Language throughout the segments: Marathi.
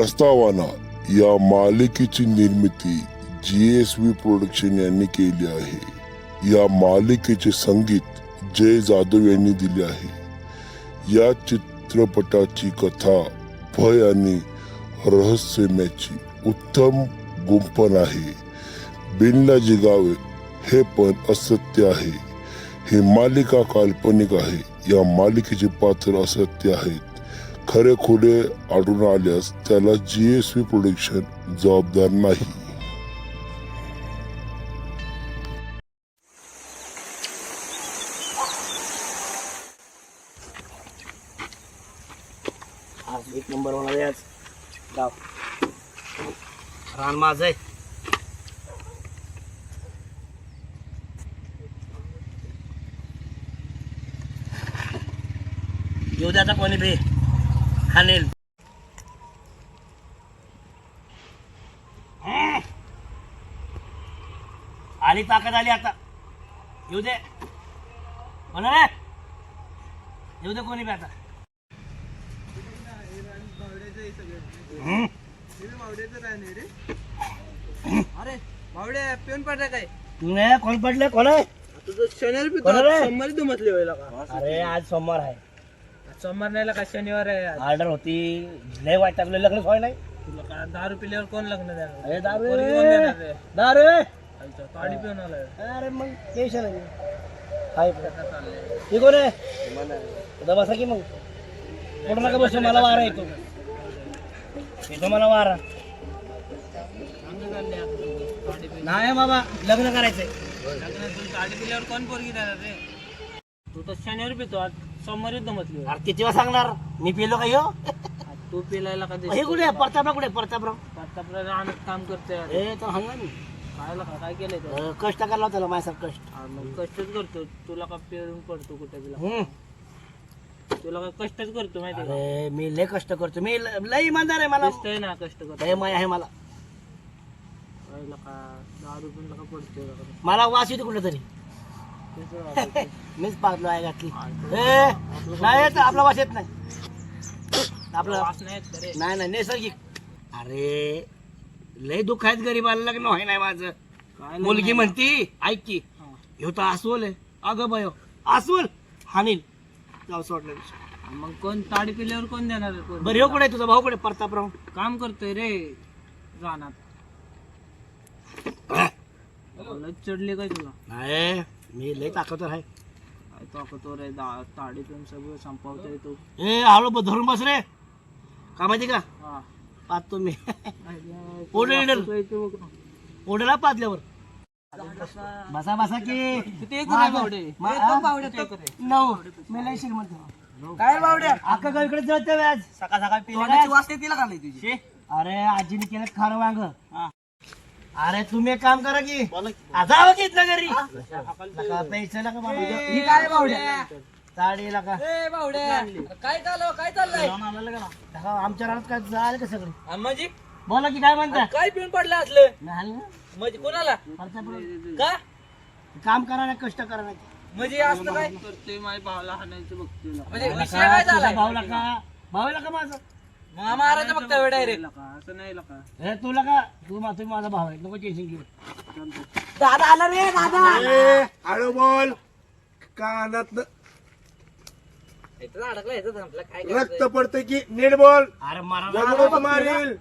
प्रस्तावना या मालिकेची निर्मिती जी एस व्ही प्रोडक्शन यांनी केली आहे. या मालिकेचे संगीत जय जाधव यांनी दिले आहे. या चित्रपटाची कथा भय आणि रहस्यम्याची उत्तम गुंफण आहे. बिनला जिगावे हे पण असत्य आहे. ही मालिका काल्पनिक आहे. या मालिकेचे पात्र असत्य आहेत. खरे खोडे आढळून आल्यास त्याला जी एस व्ही प्रोडक्शन जबाबदार नाही. आज एक नंबर होणार आहे आज. गाव रान आहे. येऊ द्या आता कोणी बे. हानेल. आली ताकद आली आता. येऊ दे. म्हणा रे. येऊ दे कोणी बी आता. हम्म. अरे बावडे पिऊन पडला काय? नाही कोण पडले? कोण आहे? तुझं शनिवार बी कोण रे? सोमवारी दुमतली होईल का अरे आज सोमवार आहे. सोमवार नाही का शनिवार आहे आज. ऑर्डर होती. लय वाईट टाकलं लग्नच व्हाय नाही. तुला का दारू पिल्यावर कोण लग्न देणार? अरे दारू पोरगी कोण देणार रे? दारू आमचं ताडी पिऊन आलाय. अरे मग टेन्शन आहे. हाय. आता चाललंय ही कोण आहे? उद्या बसा की मग. कुठं नका बसू मला वारा येतो. येतो मला वारा. चांगलं चाललंय आता. ताडी पिऊन. नाही बाबा लग्न करायचंय. लग्न तुला ताडी पिल्यावर कोण पोरगी देणार रे? तू तर शनिवारी पितो आज सोमवारी दुमतली अरे किती वेळा सांगणार? मी पिलो का ह्यो आज तू पिलायला का हे कुठे? आहे? परतापराव कुठे? आहे? परतापराव. प्रतापराव रानात काम करतोय. हे तर हंगा मी काय काय केलंय तो? अं, कष्ट करायला त्याला माझ्यासारखं कष्ट. हा, मग कष्टच करतो तुला का पेरून पडतो कुठे तुला? हम्म. तुला का कष्टच करतो माहिती का अरे मी लय कष्ट करतो. मी ल- लय इमानदार आहे मला. दिसतंय ना कष्ट करतो. लय माय आहे मला. काय लका दारू पण पडतोय? लका. मला वास येतो कुठं तरी? मीच पाजलो आहे घातली. ए नाही येत आपला वास येत नाही. आपला वास नाही का नाही नैसर्गिक. अरे लय दुःख आहेत गरीबाला लग्न व्हाय नाही माझं. मुलगी म्हणती ऐक की हा. ह्यो तर अस्वल आहे. अगं बयो अस्वल हानील जाऊ सोडलं विषय. मग कोण ताडी पिल्यावर कोण देणार रे कोण? बरं ह्यो कुठे आहे तुझा भाऊ कुठे आहे? प्रतापराव काम करतोय रे रानात चढले काय तुला? नाही मी लय ताकदवर आहे. काय ताकदवर आहे? दा- ताडी पिऊन सगळं संपवतोय तू. ए हळू ब- धरून बस रे. का माहिती का? हा. पाहतो मी. काय- पुढे येणार. वाचतोय तू. बघ ना. ओढला पाजल्यावर. बसा बसा की. किती बावडे? मा- हा? नऊ. मी लय श्रीमंत. काय बावड्या? अख्खा गावकडे जळते व्याज. सकाळ सकाळ पिले तुझी? अरे आजीने केलं खारं वांग. अरे तुम्ही एक काम करा की जावं की इथलं घरी. नका पैसे नका बाबा. ही काय बावड्या साडी नका ए बावड्या काय चाललं काय चाललंय? नका, आमच्या रानात काय झालं का सगळे? म्हणजे बोला की काय म्हणता काय पिऊन पडलं असलं? नाही? म्हणजे कोणाला. का? काम करा ना कष्ट करा ना. म्हणजे असलं काय? करतोय माझ्या भावाला हाणायचं बघतोय. म्हणजे विषय काय तुझा झालाय? भाऊ नका भाऊ माझं महाराजा बघतोय डायरेक्ट असं नाही लका. हे तुला का? तू मा- तुम्ही माझा भाऊ आहे नको टेन्शन घेऊ. दादा आला रे दादा. हळू बोल. कानात अडकला याचं संपलं काय रक्त पडतं की नीट बोल. अरे मला बोलू मारील.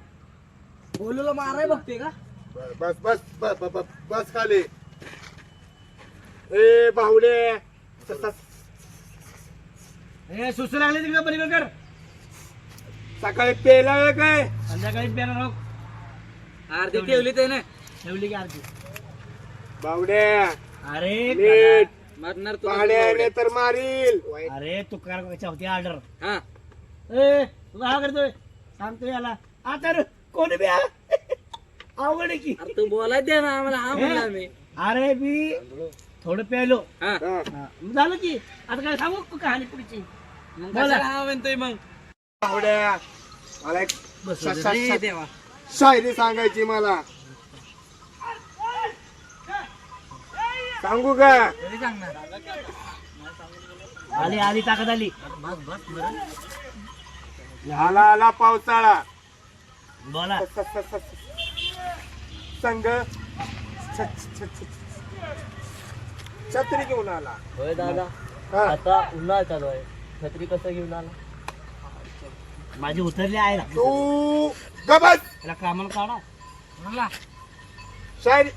बोलूला माराय बघते का? बस बस बस बस- बस बस खाली. ए बाहुडे स- स- हे सुसू लागले तिकडे पलीकडे कर. सकाळी पेला आहे काय? संध्याकाळी पेला राहू अर्धी ठेवली ते ना ठेवली की आरती. बाहुडे अरे नीट. मारणार पाण्याने तर मारील. अरे तू कर होती ऑर्डर हा. ए हा करतोय? सांगतो याला. आता रे, कोणी बी हा? आवड आहे की. अरे तू बोलाय दे ना आम्हाला हा म्हणला मी. अरे मी थोडं प्यायलो हा. हा. हा, मग झालं की? आता काय सांगू का कहाणी पुढची? मग बोला. कशाला हा म्हणतोय मग? मला एक शायरी सांगायची मला. सांगू का? आली आली ताकद आली. आला आला पावसाळा. बोला. संघ. छ- छ- छ- छत्री घेऊन आला. होय दादा. हा. आता उन्हाळा चालू आहे. छत्री कसं घेऊन आला? माझी उतरली आहे ना. तू गबस. त्याला कामाला काढा. शायरी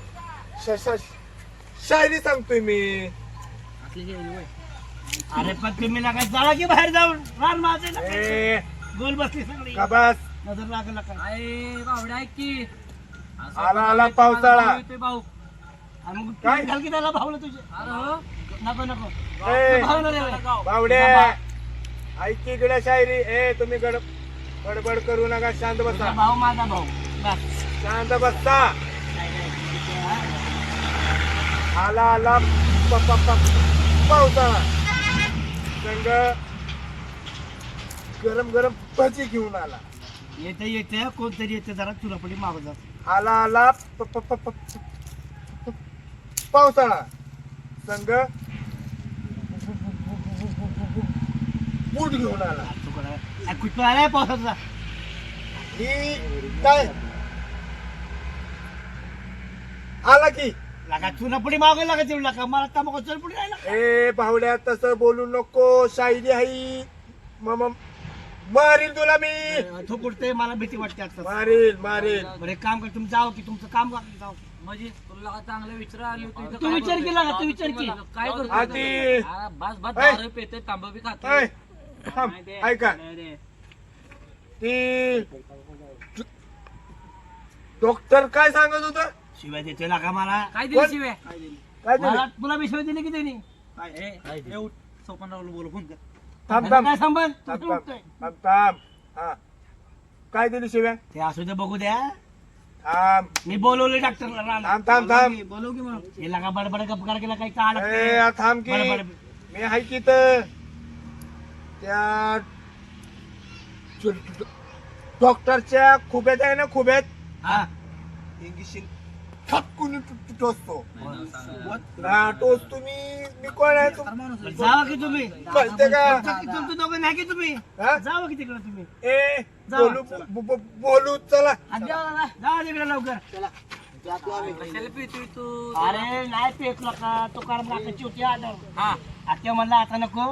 श- श- शायरी सांगतोय मी. अरे पण तुम्ही नका जाळा की बाहेर जाऊन. रान माझे ना. ए. गोल बसली सगळी. गबस. नजर लागला का अरे बावड्या ऐक की. आला आला पावसाळा. येतोय भाऊ. आणि मग काय? काय घाल की त्याला भावलं तुझे? अरे हो. नको नको. ए. भावलं रे बावडे ऐक इकडे शायरी. ए तुम्ही गड गडबड करू नका शांत बसा. भाऊ माझा भाऊ. शांत बसा. नाही, नाही. आला आला. पावसाळा. संग गरम गरम भजी घेऊन आला. येते येते. कोणतरी येते जरा. चुरापडी मागं जात आला आला. पावसाळा. संग बूट घेऊन आला. कुठं आलाय पावसाचा ही काय? आला की. लागा चुरापडी मागं लागा तेवढी लागा. मला तमाखा चुरापडी नाही लागा. ए भावड्या तसं बोलू नको. शायरी हाई. मम मारील तुला मी. तू कुठते मला भीती वाटते आता. मारील मारील बरं एक काम कर तुम्ही जाओ की तुमचं काम की. जाओ म्हणजे तुला चांगलं विचार आली होती इथं तू काय विचार करतोय? केला का? तू विचार की. काय करतो आधी. बस बस ऐ. दारू पिते तांबा बी खातो ऐ, थांब, ऐका. ती डॉक्टर काय सांगत होत? शिवाय देते लागा मला? काय कोण? दिली शिवाय? काय मला दिलं? तुला विश्वास दिली की त्यांनी सोपन बोल फोन कर थांब त्याला थांब. काय संबंध? तू थांब कुठं थांब. उठतोय? थांब थांब. हा. काय दिली शिव्या? ते असू दे बघू द्या. थांब. मी बोलवले डॉक्टरला राहणार. थांब थांब थांब. बोलव की मग. हे लागा बडबड गपकार केला काही का ए, आ, थांब की. बडबड. मी आहे की तर त्या डॉक्टरच्या खुब्यात आहे ना खुब्यात? हा. टोचतो. हा टोचतो मी. मी कोण आहे? तू जावा की तुम्ही? कळते का? तुमचं दोघं नाही की तुम्ही? हा? जावा की तिकडे तुम्ही? ए. बोलू ब- ब- बोलू चला. आज जावा तिकडे लवकर. अरे नाही पेकला का तो कारण लाखाची होती आदर. हा. आता म्हणला आता नको.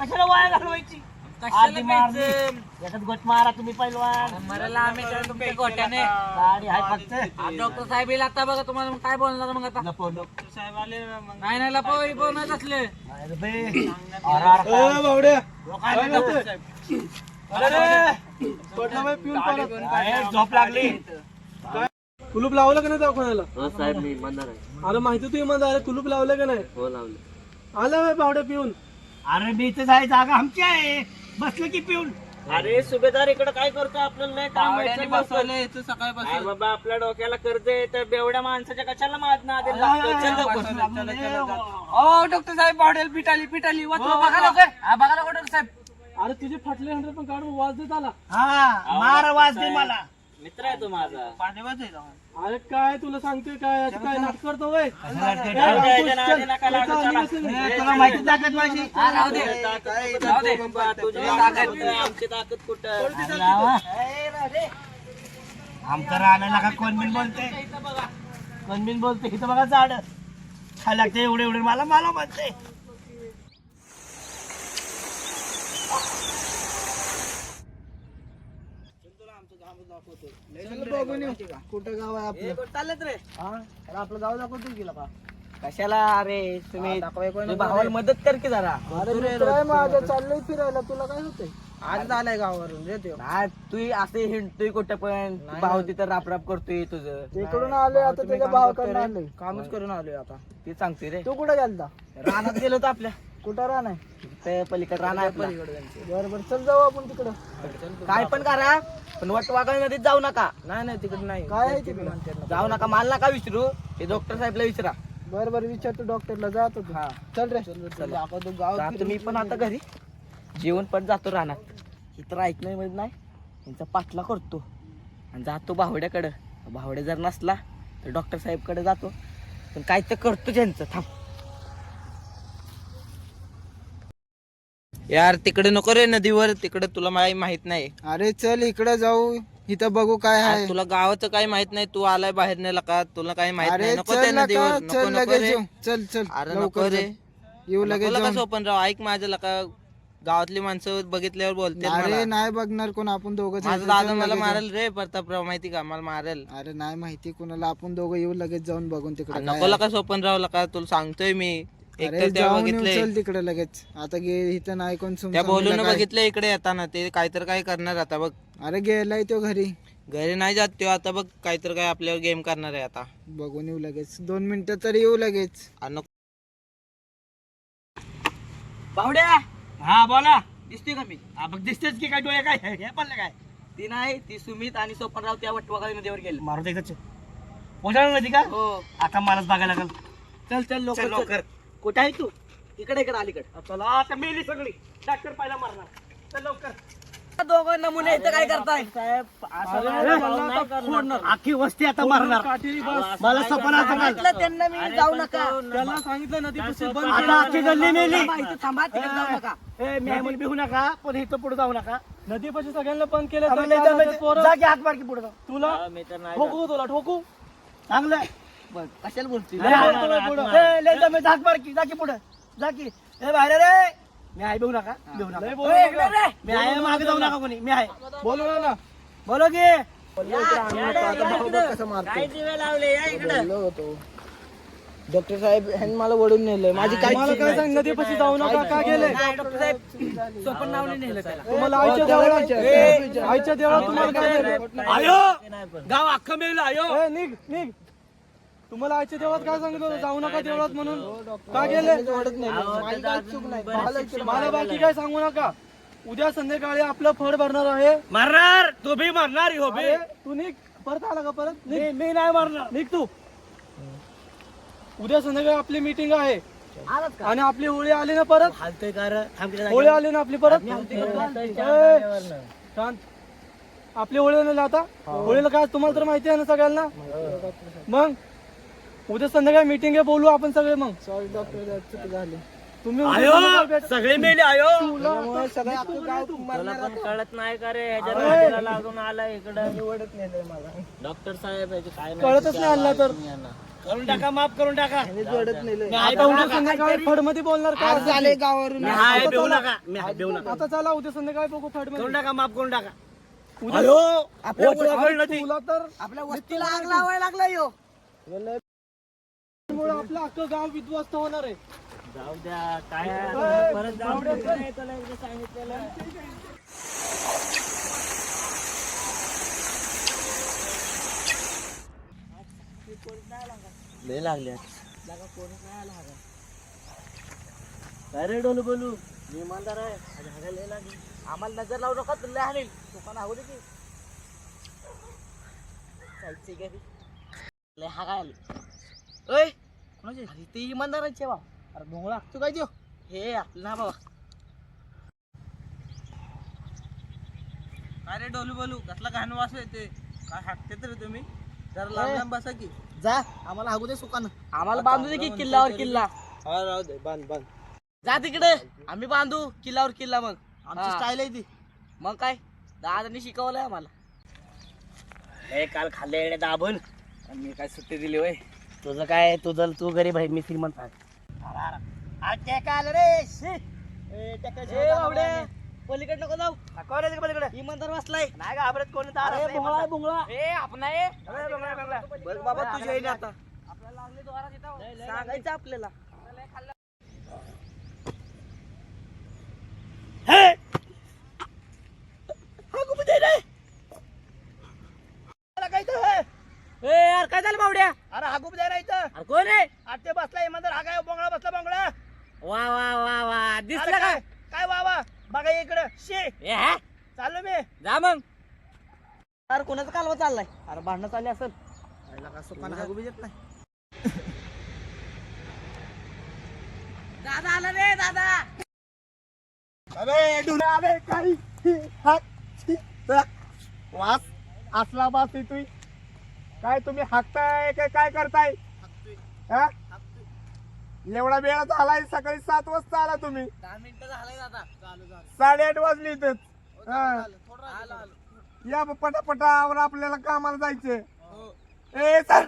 कशाला वाया घालवायची? कशाला आधी मारली. प्यायचं? याच्यात गोट मारा तुम्ही पहिलवान मरायला आम्ही तर तुमच्या गोट्याने. गाडी हाय फक्त. डॉक्टर साहेब येईल आता बघा तुम्हाला मग काय बोलणार मग आता? लपव, लपव. साहेब आले नाही नाही लपव बिपव नाही असले अरे बे. अरे, अरे, काय? काय झालं? अरे, झोप लागली. कुलूप लावलं का नाही दवाखान्याला? हो साहेब मी इमानदार आहे. अरे माहिती तू इमान अरे कुलूप लावलं का नाही? हो लावले. आलं बाय पावड्या पिऊन. अरे मी इथं आहे जागा आमची आहे. बसलं की पिऊन. अरे सुभेदार इकडे काय करतो आपल्याला नाही काम बसवलंय सकाळपासून बाबा आपल्या डोक्याला कर्ज आहे तर बेवड्या माणसाच्या कशाला मात ना ओ डॉक्टर साहेब बॉडेल पिटाली पिटाली. बघा लवकर. हा, बघा लवकर डॉक्टर साहेब. अरे तुझे फाटले हंड्रेड पण काढून वाज देत आला. हा. मार वाज दे मला. मित्र आहे तो माझा. पाठीबाज अरे काय तुला सांगतोय काय? असं काय नाटक करतो वय तुला माहिती ताकद माझी. आमची ताकद कुठं? आमचं का कोण बिन बोलते कोण बिन बोलते इथं बघा झाड. खाय लागते एवढे एवढे. मला मला म्हणते कुठं गाव आहे आपलं? चालत रे. आपलं गाव दाखवतो गेला का कशाला? अरे तुम्ही तुम्ही भावाला मदत कर की जरा. काय माझं चाललंय फिरायला. तुला काय होतंय? आज आलाय गावावरून रे त्यो तू असे हिंडतोय कुठं पण? भाव तिथं रापराप करतोय तुझं. तिकडून आलोय आता त्याच्या भावाकडून आलोय. कामच करून आलोय आता. ते सांगतोय रे. तू कुठं गेलता? रानात गेलो होतो आपल्या. कुठं राहणार ते पलीकडे राहणार बरं बरं चल जाऊ आपण तिकडं. काय पण करा पण वटवागळ नदीत जाऊ नका. नाही नाही तिकडे नाही. काय आहे तिकडं? जाऊ नका मला नका विचारू ते डॉक्टर साहेबला विचारा बरं बरं विचारतो डॉक्टरला जातो चल रे. चला जातो मी पण आता घरी. जेवण पण जातो रानात. इतर ऐकणार मध्ये नाही. यांचा पाठला करतो. आणि जातो भावड्याकडं. भावड्या जर नसला तर डॉक्टर साहेबकडे जातो. पण काय तर करतो त्यांचं. थांब. यार तिकडे नको रे नदीवर. तिकडे तुला माहीत नाही. अरे चल इकडे जाऊ. इथं बघू काय आहे. तुला गावाचं काही माहीत नाही. तू आलाय बाहेर नेला का? तुला काही माहीत अरे नाही. नको चल नको चल नको लगेच रे. येऊ. चल चल. अरे नको लवकर रे. चल. येऊ लगेच लका जाऊन. सोपन राव? ऐक माझं लका गावातली माणसं बघितल्यावर बोलते अरे नाही बघणार कोण. आपण दोघं माझा दादा मला मारेल रे प्रतापराव. माहिती का? मला मारेल. अरे नाही माहिती कोणाला. आपण दोघं येऊ लगेच जाऊन बघून तिकडे नको लका सोपन राव लका तुला सांगतोय मी. एक तर तिकडे लगेच. आता गे इथं नाही कोण त्या बोलून काय. बघितलं इकडे येताना ते काहीतरी काय करणार आता बघ. अरे गेलाय तो घरी. घरी नाही जात तो आता बघ काहीतरी काय आपल्यावर गेम करणार आहे आता. बघून येऊ लगेच. दोन मिनिटं तरी येऊ लगेच. नको. बावड्या! हा बोला. दिसतोय का मी? हा बघ दिसतेच की काय डोळे काय? हे पडलं काय? ती नाही ती सुमित आणि सोपनराव त्या वटवाघाळी नदीवर गेले. मारू द्यायचं नदी का? हो. आता मलाच बघायला लागल. चल चल चल लवकर लवकर. कुठे आहे तू? इकडे इकडे अलीकडे. चला आता मेली सगळी. डॉक्टर पहिला मारणार. चल लवकर. दोघं नमुने इथं काय करताय? आखी वस्ती आता मारणार. मला सपना आता. सांगितलं त्यांना मी जाऊ नका. त्याला सांगितलं बंद आता आखी गल्ली मेली. थांबा, इथं थांबा तिकडे जाऊ नका. ए, मी आहे म्हणून भिवू नका. पण इथं पुढे जाऊ नका. नदीपाशी सगळ्यांना बंद केलं तर आम्हाला काय इथं म्हणतात पोरं? जा की हात मार की पुढे जाऊ. तुला? ठोकू तुला ठोकू. चांगलं आहे. बघ कशाला बोलतोय? लय हात मार पुढं. ए, लय दम आहे, हात मार की जा की पुढे. जा की ए बाहेर रे. मी आहे भिवू नका भिवू नका. लय बोलू ए, नका. इकडे रे. मी आहे मागे जाऊ नका. कोणी. मी आहे. बोलू ना ना बोलो की. डॉक्टर साहेब ह्यांनी मला वडून नेलंय. माझी काय मला काय सांग नदीपाशी जाऊ नका का गेले? डॉक्टर साहेब सोपन नावने नेलं त्याला. तुम्हाला आईच्या देवळात आईच्या देवळात तुम्हाला काय नेलं? आयो! गाव अख्खं मेलं आयो! ए, निघ निघ. तुम्हाला आईच्या देवळात काय सांगितलं होतं? जाऊ नका देवळात म्हणून. का गेले? मला बाकी काय सांगू नका. उद्या संध्याकाळी आपलं फळ भरणार आहे. मारणार! तू बी मारणार हो बी. अरे, तू निघ. परत आला का परत? निघ. मी मी नाही मारणार. निघ तू. उद्या संध्याकाळी आपली मीटिंग आहे. आणि आपली होळी आली ना परत? हालतोय. होळी आली ना आपली परत? ए, शांत. आपली होळी आली ना आता होळीला काय तुम्हाला तर माहिती आहे ना सगळ्यांना? मग? उद्या संध्याकाळी मीटिंग आहे बोलू आपण सगळे मग. सॉरी डॉक्टर चुकी झाली. तुम्ही उद्या आयो संध्याकाळी भेट- सगळे मेले आयो. त्यामुळे सगळं गाव. कळत नाही का रे? लागून आला इकडं. निवडत नेलंय मला. डॉक्टर साहेब काय कळतच नाही आणला तर. करून टाका माफ करून टाका. मी जोडत नेलंय आता उद्या संध्याकाळी फडमध्ये बोलणार का? आज झाले गावावरून. मी नका. मी नका. आता चला उद्या संध्याकाळी बघू फड करून मध्ये टाका माफ करून टाका. उद्या- आयो. आपल्या कळलं. तुला तर आपल्या वस्तीला आग लावायला लागला यो. त्यामुळे आपलं अख्खं गाव विध्वस्त होणार आहे. जाऊ द्या काय परत जाऊ द्या, द्या नाही, तुला एकदा सांगितलेलं. लय लागले. अरे डोलू बोलू मी इमानदार आहे. आणि लय लागली. आम्हाला नजर लावू नका तुला हाणेल. दुकान हागू दे की. जायचंय घरी. लय हागायला ओय! कोणाची? अरे ते इमानदारांचे बा अरे डोंगळा तू काय देऊ हे आपलं ना बाबा. काय रे डोलू बोलू? कसला घाण वास येते काय हाकते तुम्ही? जरा लांब लांब बसा की. जा आम्हाला हागू दे सुकान. आम्हाला बांधू दे की किल्ल्यावर किल्ला. हा राहू दे बांध बांध. जा तिकडे. आम्ही बांधू किल्ल्यावर किल्ला मग. आमची हा. स्टाईल आहे ती. मग काय? दादांनी शिकवलंय आम्हाला. हे काल खाल्ले दाबून. आणि मी काय सुट्टी दिली होय. तुझं काय तुझं तू गरीब आहे मी श्रीमंत आहे. अरे काल रे? पलीकडे नको जाऊ. ते पलीकडे? इमानदार बसलाय. नाही घाबरत कोणी म्हणतात. बुंगळा ए आपण बाबा तुझ्या आता. सांगायचं आपल्याला हे! हा, कुठे ते रे? त्याला काय इथं, हे? ए यार काय झालं बावड्या? अरे हा गुप द्या इथं. अरे कोण रे? आज ते बसला इमानदार हा काय बोंगळा बसला बोंगळा? वा वा वा वा. अरे दिसलं काय? काय वा वा? बघा इकडं. शे. ए हा? चाललो मी. जा मग. अरे कोणाचा कालवा चाललाय? अरे भांडणं चालली असेल. दादा आला रे दादा. अरे डुला अरे काही. वास असला बास तुम्ही काय तुम्ही हाकताय काय काय करताय? हा? एवढा वेळ झालाय सकाळी सात वाजता आला तुम्ही. दहा मिनिटं झालंय दादा साडेआठ वाजली इथं हा. या पटापटावर आपल्याला कामाला जायचं ए सर!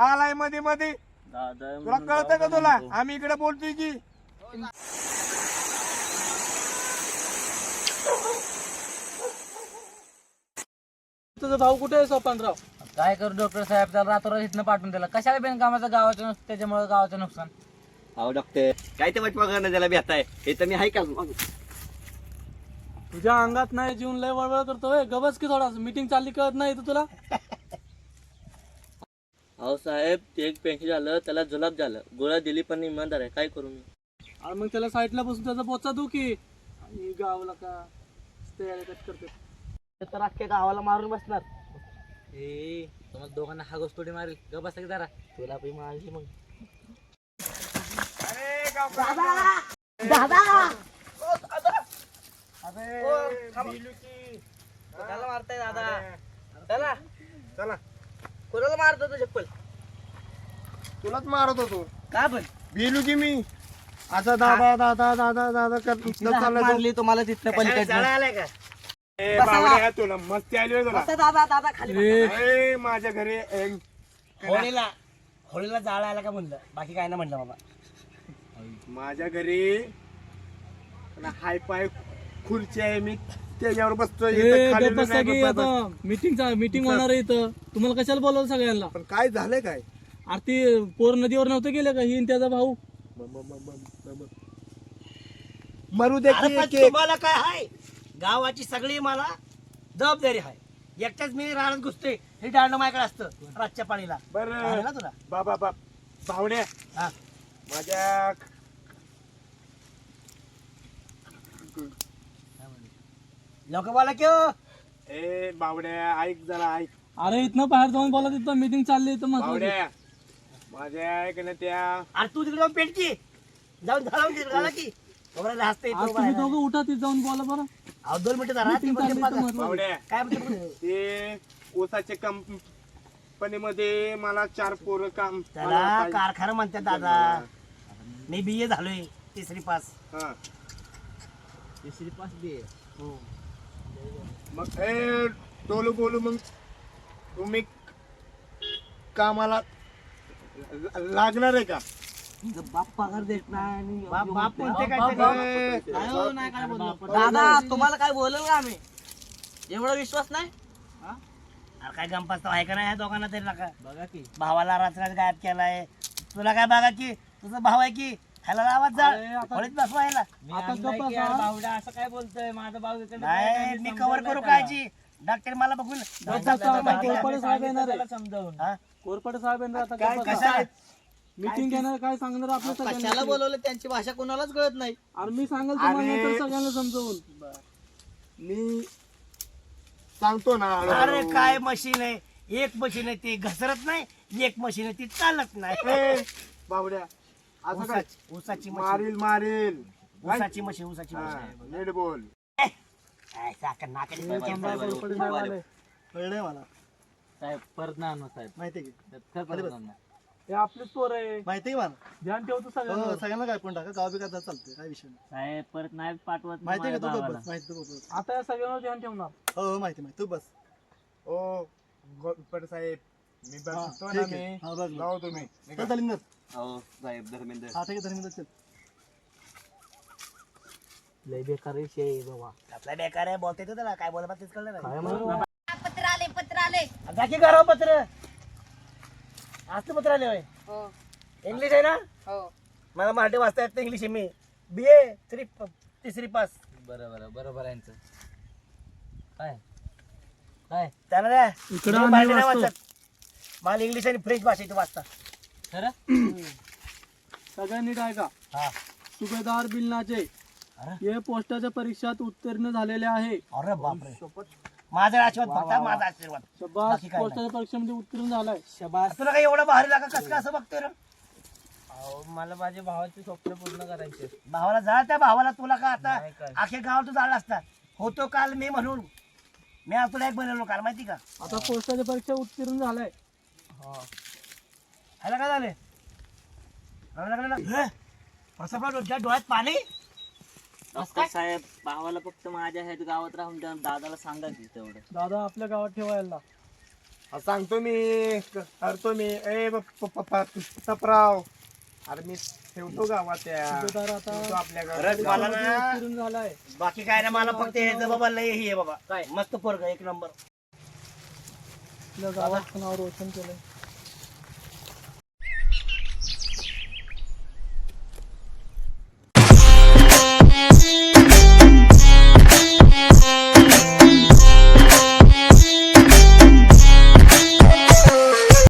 आलायमध्ये मध्ये तुला कळतं का तुला? आम्ही इकडे बोलतोय की. तुझा भाऊ कुठे आहे सोपानराव? काय करू डॉक्टर साहेब? त्याला रात्र इथनं पाठवून दिला. कशाला बेनकामाचं गावाचं नुकसान त्याच्यामुळे गावाचं नुकसान? अहो डॉक्टर काय ते वाटवा करणं त्याला भेटाय हे तर मी आहे का? तुझ्या अंगात नाही जीवन लय वळवळ करतोय. गबस की थोडा मीटिंग चालली कळत नाही तर तुला? अहो साहेब ते एक पेशंट झालं त्याला जुलाब झालं. गोळ्या दिली पण इमानदार आहे. काय करू मी? आणि मग त्याला साईडला बसून त्याचा बोचा दू की? आणि गावाला का? ते कट करते. तर अख्ख्या गावाला मारून बसणार. ए तुम्हाला दोघांना हा गोष्ट मारेल. ग बसा की जरा. तुला बी मारली मग. बिलुकी. त्याला मारताय दादा? त्याला चला. कोणाला मारतो तू चप्पल? तुलाच मारत होतो. का पण बिलू की मी. आता दादा दादा दादा दादा कर चालला तुम्हाला तिथनं पलीकडनं. आलाय का? ए, बावड्या, तुला मस्ती आली होय तुला. बसा दादा दादा खाली ए, माझ्या घरी ए, होळीला होळीला जाळायला का म्हणलं? बाकी काय ना म्हणलं बाबा. माझ्या घरी हाय पाय खुर्ची आहे मी त्याच्यावर बसतोय इथं खाली नाही आता. मीटिंग मीटिंग होणार आहे इथं. तुम्हाला कशाला बोलावलं सगळ्यांना? पण काय झालंय काय? अरे ती पोर नदीवर नव्हतं गेले का? ही आणि त्याचा भाऊ. मरू दे अरे की पण एक- एक. तुम्हाला काय आहे गावाची सगळी मला जबाबदारी आहे. एकट्याच मी राहण्यात घुसते हे डाळणं माझ्याकडे असतं रातच्या पाणीला बरं. कळलं ना तुला? बाबा बाप भावड्या हा. माझ्या लोक बोला की हो. ए बावड्या ऐक जरा ऐक. अरे इथनं बाहेर जाऊन बोला तिथं मीटिंग चालली इथं बावड्या माझ्या ऐक ना त्या. अरे तू तिकडे जाऊन पेट की जाऊन झाला की. खोबऱ्याला हसते आज तुम्ही दोघं उठा तिथं जाऊन बोला बरं. अहो दोन मिनिटं जरा ती. बावड्या काय म्हणते ते ऊसाच्या कंपनीमध्ये मला चार पोरं काम त्याला मला पाहिजे. कारखाना म्हणतात दादा. मी बी ए झालोय तिसरी पास हा. दे मग ए डोलू बोलू मग. तुम्ही कामाला लागणार आहे का? बाप पगार देत नाही आणि बाप बाप म्हणते काय ए, काय हो, नाही काय बोललो. दादा तुम्हाला काय बोलल का आम्ही? एवढा विश्वास नाही? अरे काय गंपास आहे का नाही ह्या दोघांना तरी नका. बघा की. भावाला रात्रात गायब केलाय. तुला काय बघा की? तुझा भाव आहे की? ह्याला आवाज जा. अरे, आता- बसवायला आता गप्प बसा. बावडा असं काय बोलतोय? माझा भाऊ इकडे नाही मी कव्हर करू कायची डॉक्टर मला बघून कोरपडे साहेब येणार आहे. समजावून. हा? कोरपडे साहेब येणार आता काय गप्प कशा. आहेत? मीटिंग घेणार काय सांगणार आपल्या कशाला सगळ्यांना बोलवलं? त्यांची भाषा कोणालाच कळत नाही. अरे मी सांगेल तुम्हाला. नंतर सगळ्यांना समजवून. मी सांगतो ना हळूहळू. अरे काय मशीन आहे? एक मशीन आहे ती घसरत नाही एक मशीन आहे ती चालत नाही. ए, बावड्या असं काय? ऊसाची ऊसाची मशीन मारील मारील. ऊसाची मशीन ऊसाची मशीन नीट बोल. काय साखर नाकाने साहेब मला. साहेब परत ना आणा साहेब. माहिती की? खरं परत आणा. हे आपलीच पोर आहे. माहिती मला? ध्यान ठेवतो सगळ्यांना सगळ्यांना काय पण टाका. गाव बिका चालतंय? काय विषय नाही. साहेब परत नाही पाठवत माहिती का तू. बस? माहिती तू बस. आता या सगळ्यांवर ध्यान ठेवणार. हो हो माहिती माहिती. तू बस. ओ साहेब मी बघतो ना मी. जाऊ तुम्ही. निघा. अहो साहेब धर्मेंद्र. हा ठीक आहे धर्मेंद्र चल. लय बेकार विषय आहे बाबा. आपला बेकार आहे? बोलता त्याला. काय बोला तेच कळलं नाही पत्र आले पत्र आले. जा की घरावर पत्र. आज पत्र आले होय. हो. इंग्लिश आहे ना? हो. मला मराठी वाचता येत इंग्लिश आहे मी. बी ए थ्री तिसरी पास बरं बरं बरोबर आहे यांचं. काय? काय? त्याला द्या इकडं मी आम्ही मराठी नाही वाचतो. वाचत. मला इंग्लिश आणि फ्रेंच भाषेत वाचता. खरं? सगळ्यांनी काय का हा. सुभेदार बिलनाचे हे पोस्टाच्या परीक्षात उत्तीर्ण झालेले आहे. अरे बापरे. माझा आशीर्वाद फक्त माझा आशीर्वाद. शबास बाकी काय नाही. पोस्टाच्या परीक्षेमध्ये उत्तीर्ण झालाय. शबास. तुला काही एवढं भारी लागा कसं काय असं बघतोय रे अहो मला माझ्या भावाचे स्वप्न पूर्ण करायचे भावाला जा त्या भावाला तुला का आता नाही काय. अख्या गावात तू जाणार असता? होतो काल मी म्हणून. मी आज तुला एक बनवलो काल माहिती का? आता पोस्टाच्या परीक्षा उत्तीर्ण झालाय. ह्याला काय झाले रडायला लागला ना? हे? प्रसादराव, तुझ्या डोळ्यात पाणी? डॉक्टर साहेब भावाला फक्त माझ्या ह्यात गावात राहून द्या दादाला सांगा की तेवढं. दादा आपल्या गावात ठेवायला हा, सांगतो मी. करतो मी. ए प- प- प- प- तपराव अरे मी ठेवतो गावात त्या सुभेदार आता ठेवतो आपल्या खरंच गावात मला ना. फिरून झालाय. बाकी काय ना मला फक्त यायचं बाबा लय हे आहे बाबा. काय? मस्त पोरग एक नंबर. आपल्या गावात नाव रोशन केलंय.